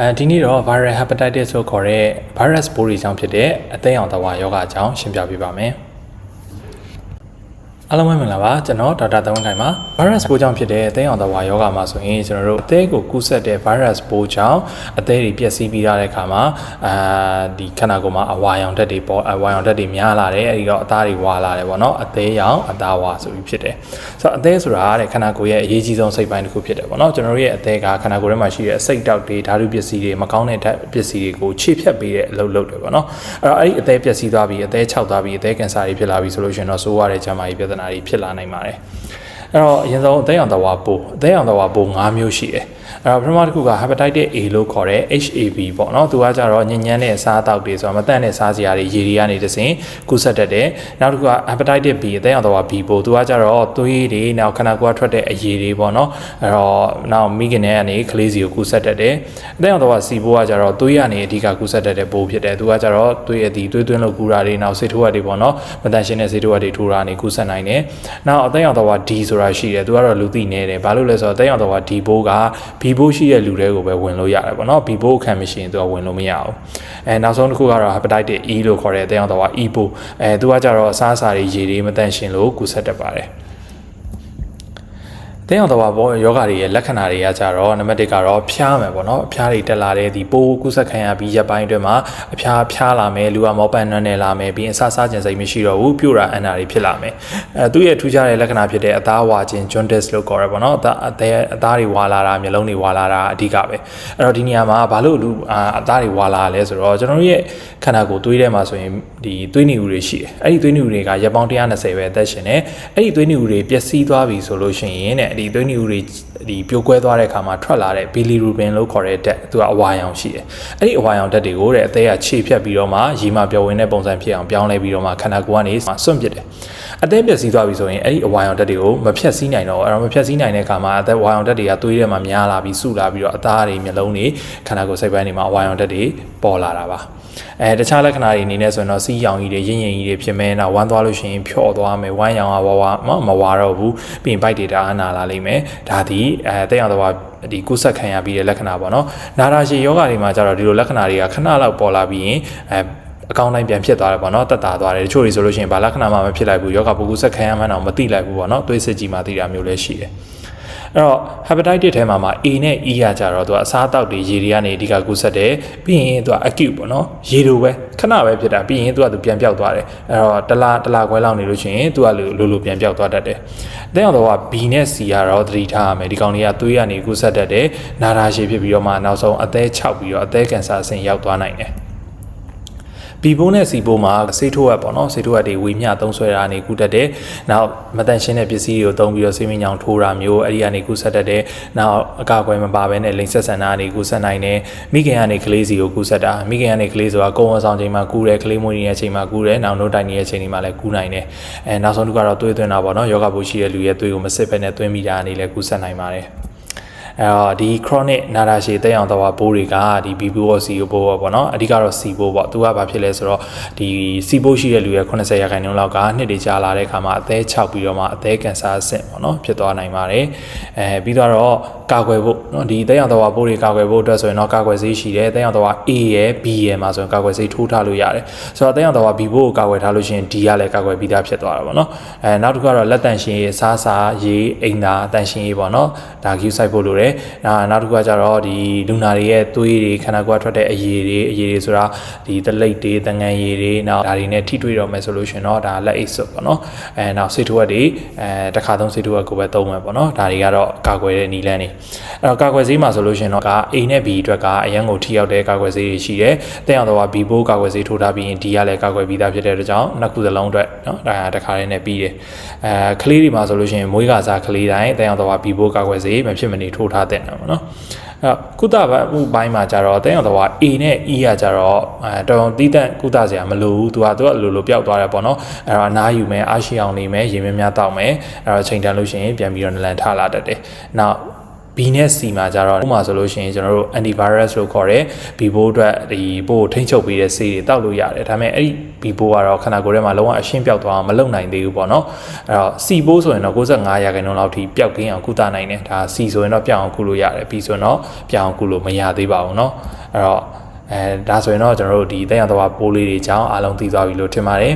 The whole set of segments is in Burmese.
အဲဒီနေ့တော့ viral hepatitis လို့ခေါ်တဲ့ virus ပိုးတွေကြောင့်ဖြစ်တဲ့အသိအောင်သဝါယောဂအကြောင်းရှင်းပြပေးပါမယ်။အား လုံးပဲမင်္ဂလာပါကျွန်တော်ဒေါက်တာတဝင်းခိုင်ပါ virus ပိုးကြောင့်ဖြစ်တဲ့အသိအောင်သဝါယောဂမှာဆိုရင်ကျွန်တော်တို့အသေးကိုကူးစက်တဲ့ virus ပိုးကြောင့်အသေးတွေပျက်စီးပြီးတဲ့အခါမှာအာဒီခန္ဓာကိုယ်မှာအဝါရောင်ဓာတ်တွေပေါ်အဝါရောင်ဓာတ်တွေများလာတယ်အဲဒီတော့အသားတွေဝါလာတယ်ပေါ့နော်အသေးရောင်အသားဝါဆိုပြီးဖြစ်တယ်ဆိုတော့အသေးဆိုတာတဲ့ခန္ဓာကိုယ်ရဲ့အရေးကြီးဆုံးစိတ်ပိုင်းတစ်ခုဖြစ်တယ်ပေါ့နော်ကျွန်တော်တို့ရဲ့အသေးကခန္ဓာကိုယ်ထဲမှာရှိတဲ့အစိတ်တောက်တွေဓာတုပစ္စည်းတွေမကောင်းတဲ့ဓာတ်ပစ္စည်းတွေကိုခြေဖြတ်ပေးတဲ့အလုပ်လုပ်တယ်ပေါ့နော်အဲ့တော့အဲ့ဒီအသေးပျက်စီးသွားပြီးအသေးခြောက်သွားပြီးအသေးကင်ဆာတွေဖြစ်လာပြီးဆိုလို့ရှိရင်တော့ဆိုးရတဲ့ဂျမ်းမာရေးပြဿနာတွေဖြစ်လာနိုင်ပါတယ် အဲ့တော့အရင်ဆုံးအသက်ရောင်သဝါပိုးအသက်ရောင်သဝါပိုး၅မျိုးရှိတယ်အဲ့တော့ပထမတစ်ခုက hepatitis A လို့ခေါ်တဲ့ HAV ပေါ့နော်သူကကြတော့ညဉ့်ညမ်းတဲ့အစားအသောက်တွေဆိုတော့မတန့်တဲ့စားစရာတွေရေတွေကနေတစင်ကူးစက်တတ်တယ်နောက်တစ်ခုက hepatitis B အသက်ရောင်သဝါ B ပိုးသူကကြတော့သွေးတွေနောက်ခန္ဓာကိုယ်ကထွက်တဲ့အရည်တွေပေါ့နော်အဲ့တော့နောက်မိခင်နဲ့ကနေကလေးစီကိုကူးစက်တတ်တယ်အသက်ရောင်သဝါ C ပိုးကကြတော့သွေးကနေအဓိကကူးစက်တတ်တဲ့ပိုးဖြစ်တယ်သူကကြတော့သွေးအသည်သွေးသွင်းလို့ကူတာတွေနောက်ဆေးထိုးရတွေပေါ့နော်မတန့်ရှင်းတဲ့ဆေးထိုးရတွေထိုးတာနေကူးစက်နိုင်တယ်နောက်အသက်ရောင်သဝါ D ဆိုတာရှိတယ်သူကတော့လူသိနေတယ်ဘာလို့လဲဆိုတော့အသက်ရောင်သဝါ D ပိုးက B ပိုးရှိတဲ့လူတွေကိုပဲဝင်လို့ရတယ်ပေါ့နော် B ပိုးခံမရှိရင်သူကဝင်လို့မရဘူးအဲနောက်ဆုံးတစ်ခုကတော့ hepatitis E လို့ခေါ်တဲ့အသက်ရောင်သဝါ E ပိုးအဲသူကကြတော့အစားအစာတွေရေတွေမတန့်ရှင်းလို့ကူးစက်တတ်ပါတယ် တင်းအောင်တဘာဘောယောဂတွေရဲ့လက္ခဏာတွေကကြတော့နံပါတ်1ကတော့ဖျားမယ်ပေါ့နော်အဖျားတွေတက်လာတဲ့ဒီပိုးကုသခံရပြီးရက်ပိုင်းအတွင်းမှာအဖျားဖျားလာမယ်လူကမောပန်းနှွမ်းနေလာမယ်ပြီးရင်အဆဆာကျင်စိတ်မရှိတော့ဘူးပြိုတာအန်နာတွေဖြစ်လာမယ်အဲသူ့ရဲ့ထူးခြားတဲ့လက္ခဏာဖြစ်တဲ့အသားဝါခြင်း jaundice လို့ခေါ်ရပေါ့နော်အသားအသေးအသားတွေဝါလာတာမျိုးလုံးတွေဝါလာတာအဓိကပဲအဲ့တော့ဒီနေရာမှာဘာလို့လူအသားတွေဝါလာလဲဆိုတော့ကျွန်တော်တို့ရဲ့ခန္ဓာကိုယ်သွေးထဲမှာဆိုရင်ဒီသွေးနီဦးတွေရှိတယ်အဲ့ဒီသွေးနီဦးတွေကရက်ပေါင်း120ပဲအသက်ရှင်နေအဲ့ဒီသွေးနီဦးတွေပျက်စီးသွားပြီဆိုလို့ရှိရင်တဲ့ဒီသွေးနီဦးတွေဒီပြိုကွဲသွားတဲ့အခါမှာထွက်လာတဲ့ bilirubin လို့ခေါ်တဲ့ဓာတ်သူကအဝါရောင်ရှိတယ်အဲ့ဒီအဝါရောင်ဓာတ်တွေကိုတဲ့အသေးကခြေဖြတ်ပြီးတော့မှရေမပြောင်းဝင်တဲ့ပုံစံဖြစ်အောင်ပြောင်းလဲပြီးတော့မှခန္ဓာကိုယ်ကနေစွန့်ပစ်တယ်အသေးပျက်စီးသွားပြီဆိုရင်အဲ့ဒီအဝါရောင်ဓာတ်တွေကိုမဖြတ်စည်းနိုင်တော့အဲ့တော့မဖြတ်စည်းနိုင်တဲ့အခါမှာအသက်ဝါရောင်ဓာတ်တွေကသွေးထဲမှာများလာပြီးစုလာပြီးတော့အသားတွေမျိုးလုံးတွေခန္ဓာကိုယ်စိတ်ပိုင်းတွေမှာအဝါရောင်ဓာတ်တွေပေါ်လာတာပါအဲတခြားလက္ခဏာတွေအနေနဲ့ဆိုရင်တော့စီးရောင်ကြီးတွေရင့်ရင်ကြီးတွေဖြစ်မယ်နောက်ဝမ်းသွားလို့ရှိရင်ဖြော့သွားမယ်ဝမ်းရောင်ကဝါဝါမမဝါတော့ဘူးပြီးရင်ဘိုက်တွေတအားနာလာလိမ့်မယ်ဒါဒီအဲတက်ရောင်သွားဒီကုဆက်ခံရပြီးတဲ့လက္ခဏာပေါ့နော်နာတာရှည်ယောဂတွေမှာကျတော့ဒီလိုလက္ခဏာတွေကခဏလောက်ပေါ်လာပြီးရင်အဲအကောင့်တိုင်းပြန်ဖြစ်သွားတယ်ပေါ့နော်တက်တာသွားတယ်တချို့တွေဆိုလို့ရှိရင်ဘာလက္ခဏာမှမဖြစ်လိုက်ဘူးယောဂပုဂ္ဂိုလ်ဆက်ခံရမှန်းတော့မသိလိုက်ဘူးပေါ့နော်သွေးစစ်ကြီးမှသိတာမျိုးလည်းရှိတယ် အဲ့တော့ hepatitis ထဲမှာမှာ A နဲ့ E ကကြတော့သူကအစားအသောက်တွေရေတွေကနေအဓိကကူးဆက်တယ်ပြီးရင်သူက acute ပေါ့နော်ရေလိုပဲခဏပဲဖြစ်တာပြီးရင်သူကသူပြန်ပြောက်သွားတယ်အဲ့တော့တလားတလားခွဲလောက်နေလို့ရှိရင်သူကလိုလိုပြန်ပြောက်သွားတတ်တယ်တဲ့အောင်တော့ B နဲ့ C ကတော့သတိထားရမယ်ဒီကောင်တွေကသွေးကနေကူးဆက်တတ်တယ်နာတာရှည်ဖြစ်ပြီးတော့မှနောက်ဆုံးအသေး6ပြီးတော့အသေးကင်ဆာအဆင့်ရောက်သွားနိုင်တယ် ဘီဘိုးနဲ့စီဘိုးမှာဆေးထိုးရပေါ့နော်ဆေးထိုးရတွေဝေမျှသုံးဆွဲတာနေကုတတ်တယ်။နောက်မတန်ရှင်းတဲ့ပစ္စည်းတွေကိုသုံးပြီးတော့ဆေးမညောင်ထိုးတာမျိုးအဲ့ဒီကနေကုဆက်တတ်တယ်။နောက်အကာအကွယ်မပါဘဲနဲ့လိန်ဆက်ဆန်တာကနေကုဆက်နိုင်တယ်။မိခင်ကနေကလေးစီကိုကုဆက်တာမိခင်ကနေကလေးဆိုတာကိုယ်ဝန်ဆောင်ချိန်မှာကုတယ်ကလေးမွေးနေတဲ့အချိန်မှာကုတယ်နောက်နို့တိုင်နေတဲ့အချိန်တွေမှာလည်းကုနိုင်တယ်။အဲနောက်ဆုံးတစ်ခုကတော့သွေးသွင်းတာပေါ့နော်ယောဂဘိုးရှိတဲ့လူရဲ့သွေးကိုမစစ်ဘဲနဲ့သွင်းမိတာကနေလည်းကုဆက်နိုင်ပါတယ်။ အဲတော့ဒီ chronic နာတာရှည်တက်အောင်တော့ပိုးတွေကဒီ BPOC ကိုပိုးပေါ့နော်အဓိကတော့ C ပိုးပေါ့သူကဘာဖြစ်လဲဆိုတော့ဒီ C ပိုးရှိတဲ့လူရဲ့80ရာခိုင်နှုန်းလောက်ကနှစ်တွေကြာလာတဲ့အခါမှာအသေး6ပြီးတော့မှအသေးကင်ဆာအဆင့်ပေါ့နော်ဖြစ်သွားနိုင်ပါတယ်အဲပြီးတော့ကာကွယ်ဖို့နော်ဒီတက်အောင်တော့ပိုးတွေကာကွယ်ဖို့အတွက်ဆိုရင်တော့ကာကွယ်ဆေးရှိတယ်တက်အောင်တော့ A ရယ် B ရယ်မှာဆိုရင်ကာကွယ်ဆေးထိုးထားလို့ရတယ်ဆိုတော့တက်အောင်တော့ B ပိုးကိုကာကွယ်ထားလို့ရှိရင် D ကလည်းကာကွယ်ပြီးသားဖြစ်သွားတာပေါ့နော်အဲနောက်တစ်ခုကတော့လက်တန့်ရှင်ရေးစားစာရေးအိမ်သာတန့်ရှင်ရေးပေါ့နော်ဒါ Q site ဖို့လိုတယ်နောက်နောက်တစ်ခုကကြတော့ဒီလူနာတွေရဲ့သွေးတွေခန္ဓာကိုယ်ထွက်တဲ့အရည်တွေအရည်တွေဆိုတာဒီတလိပ်တွေတငန်ရည်တွေနောက်ဒါတွေနဲ့ထိတွေ့တော့မယ်ဆိုလို့ရှင်တော့ဒါလက်အိတ်စွပ်ပေါ့နော်အဲနောက်ဆေးထိုးဝက်တွေအဲတစ်ခါသုံးဆေးထိုးဝက်ကိုပဲသုံးမယ်ပေါ့နော်ဒါတွေကတော့ကာကွယ်တဲ့နည်းလမ်းတွေအဲ့တော့ကာကွယ်ဆေးမှာဆိုလို့ရှင်တော့က A နဲ့ B အတွက်ကအရန်ကိုထိရောက်တဲ့ကာကွယ်ဆေးတွေရှိတယ်တဲ့အောင်တော့ B ဘိုးကာကွယ်ဆေးထိုးထားပြီးရင် D ကလည်းကာကွယ်ပြီးသားဖြစ်တဲ့အတွက်ကြောင့်နှစ်ခုစလုံးအတွက်နော်ဒါတစ်ခါလေးနဲ့ပြီးတယ်အဲကလေးတွေမှာဆိုလို့ရှင်မွေးကစားကလေးတိုင်းတဲ့အောင်တော့ B ဘိုးကာကွယ်ဆေးမဖြစ်မနေထိုးထားတဲ့နော်ပေါ့နော်အဲ့ကုသမှုပိုင်းမှာကြတော့တဲ့အောင်တော့ A နဲ့ E ကကြတော့အဲတော်တော်တီးတန့်ကုသစရာမလိုဘူးသူကသူကလိုလိုပျောက်သွားတယ်ပေါ့နော်အဲ့တော့အနားယူမယ်အားရှိအောင်နေမယ်ရေများများတောက်မယ်အဲ့တော့ချိန်တန်လို့ရှိရင်ပြန်ပြီးတော့နလန်ထလာတတ်တယ်နောက် B နဲ့ C မှာကြတော့ဥပမာဆိုလို့ရှိရင်ကျွန်တော်တို့ antivirus လို့ခေါ်တဲ့ B ဘိုးအတွက်ဒီဘိုးကိုထိန်းချုပ်ပေးတဲ့ဆေးတွေတောက်လို့ရတယ်ဒါပေမဲ့အဲ့ဒီ B ဘိုးကတော့ခန္ဓာကိုယ်ထဲမှာလုံးဝအရှင်းပြောက်သွားအောင်မလုပ်နိုင်သေးဘူးပေါ့နော်အဲ့တော့ C ဘိုးဆိုရင်တော့65ရာခိုင်နှုန်းလောက်ထိပျောက်ကင်းအောင်ကုသနိုင်တယ်ဒါ C ဆိုရင်တော့ပြောက်အောင်ကုလို့ရတယ် B ဆိုရင်တော့ပြောက်အောင်ကုလို့မရသေးပါဘူးเนาะအဲ့တော့အဲဒါဆိုရင်တော့ကျွန်တော်တို့ဒီတက်ရတော့ပိုးလေးတွေကြောင်းအားလုံးသိသွားပြီလို့ထင်ပါတယ်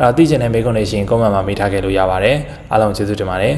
အဲ့တော့သိချင်တဲ့မေးခွန်းတွေရှင်ကွန်မန့်မှာမေးထားခဲ့လို့ရပါတယ်အားလုံးကျေးဇူးတင်ပါတယ်